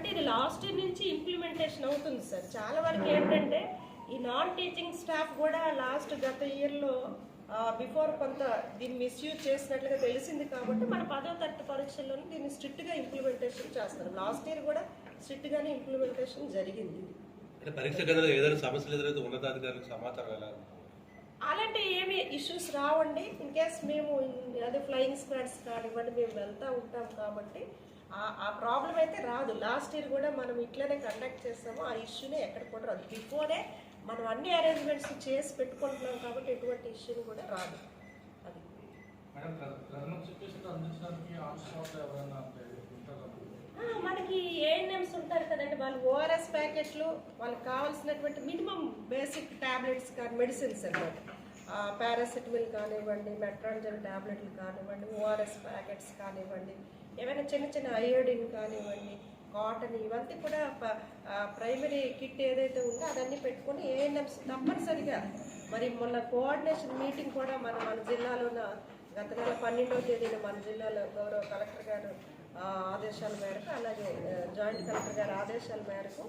అంటే ఇది last year నుంచి ఇంప్లిమెంటేషన్ అవుతుంది సార్. చాలా వరకు ఏంటంటే ఈ నాన్ టీచింగ్ స్టాఫ్ కూడా లాస్ట్ గత ఇయర్లో బిఫోర్ కొంత దీన్ని మిస్యూజ్ చేసినట్లుగా తెలిసింది కాబట్టి మన పదో తరగతి పరీక్షల్లోనే దీన్ని స్ట్రిక్ట్గా ఇంప్లిమెంటేషన్ చేస్తారు. లాస్ట్ ఇయర్ కూడా స్ట్రిక్ట్గానే ఇంప్లిమెంటేషన్ జరిగింది. అంటే పరీక్ష గదిలో ఏదైనా సమస్యలు ఎదురైతే ఉన్నతాధికారులకు సమాచారం ఎలా అలాంటి ఏమి ఇష్యూస్ రావండి. ఇన్ కేస్ మేము అదే ఫ్లయింగ్ స్క్వాడ్స్ కానివ్వండి మేము వెళ్తూ ఉంటాం కాబట్టి ఆ- ఆ ప్రాబ్లం అయితే రాదు. లాస్ట్ ఇయర్ కూడా మనం ఇట్లనే కండక్ట్ చేస్తాము. ఆ ఇష్యూనే ఎక్కడ కూడా రాదు. బిఫోరే మనం అన్ని అరేంజ్మెంట్స్ చేసి పెట్టుకుంటున్నాం కాబట్టి ఎటువంటి ఇష్యూ కూడా రాదు. అది. మనకి ఏఎన్ఎంస్ ఉంటారు కదండి. వాళ్ళు ఓఆర్ఎస్ ప్యాకెట్లు వాళ్ళకి కావాల్సినటువంటి మినిమం బేసిక్ టాబ్లెట్స్ కానీ మెడిసిన్స్ అన్నమాట. పారాసిటమిల్ కానివ్వండి మెట్రాన్జల్ టాబ్లెట్లు కానివ్వండి ఓఆర్ఎస్ ప్యాకెట్స్ కానివ్వండి ఏమైనా చిన్న చిన్న అయోడిన్ కానివ్వండి కాటన్ ఇవంతా కూడా ప్రైమరీ కిట్ ఏదైతే ఉందో అదన్నీ పెట్టుకుని ఏఎన్ఎంస్ తప్పనిసరిగా మరి మొన్న కోఆర్డినేషన్ మీటింగ్ కూడా మన మన జిల్లాలోన గత నెల పన్నెండవ తేదీన మన జిల్లాలో గౌరవ కలెక్టర్ గారు ఆదేశాల మేరకు అలాగే జాయింట్ కలెక్టర్ గారి ఆదేశాల మేరకు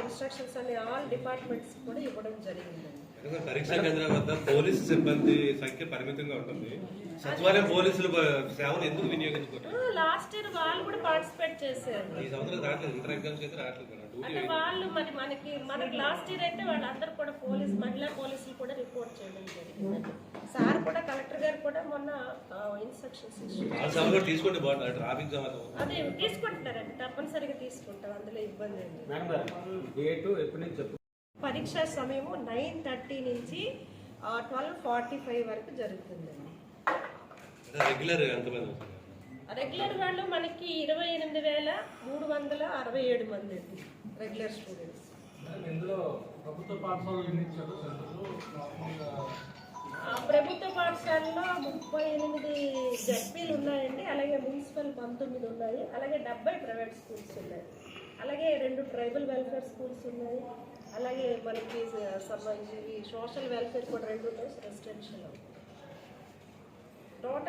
ఇన్స్ట్రక్షన్స్ అన్ని ఆల్ డిపార్ట్మెంట్స్ కూడా ఇవ్వడం జరిగిందండి. పరీక్ష కేంద్రాల వద్ద పోలీసు సిబ్బంది సంఖ్య పరిమితంగా ఉంటుంది. సచివాలయం పోలీసులు సేవలు ఎందుకు వినియోగించుకుంటారు లాస్ట్ ఇయర్ వాళ్ళు కూడా పార్టిసిపేట్ చేశారు. ఈ సంవత్సరం రావట్లేదు. ఇంటర్ ఎగ్జామ్స్ అయితే రావట్లేదు మేడం డ్యూటీ అంటే వాళ్ళు మరి మనకి మనకి లాస్ట్ ఇయర్ అయితే వాళ్ళందరూ కూడా పోలీస్ మహిళా పోలీసులు కూడా రిపోర్ట్ చేయడం జరిగింది సార్ కూడా కలెక్టర్ గారు కూడా మొన్న ఇన్స్ట్రక్షన్స్ ఇచ్చారు వాళ్ళ సేవలు కూడా తీసుకుంటే బాగుంటుంది ట్రాఫిక్ జామ్ అది తీసుకుంటారండి తప్పనిసరిగా తీసుకుంటాం. అందులో ఇబ్బంది గారు డేటు ఎప్పటి నుంచి చెప్పు పరీక్షా సమయము నైన్ థర్టీ నుంచి ట్వెల్వ్ ఫార్టీ ఫైవ్ వరకు జరుగుతుందండి రెగ్యులర్ రెగ్యులర్ వాళ్ళు మనకి ఇరవై ఎనిమిది వేల మూడు వందల అరవై ఏడు మంది అండి రెగ్యులర్ స్టూడెంట్స్. ప్రభుత్వ పాఠశాలలో ముప్పై ఎనిమిది జడ్పీలు ఉన్నాయండి అలాగే మున్సిపల్ పంతొమ్మిది ఉన్నాయి అలాగే డెబ్బై ప్రైవేట్ స్కూల్స్ ఉన్నాయి అలాగే రెండు ట్రైబల్ వెల్ఫేర్ స్కూల్స్ ఉన్నాయి. అలాగే మనకి సంబంధించి సోషల్ వెల్ఫేర్ కూడా రెండు ఉన్నాయి రెసిడెన్షియల్ టోటల్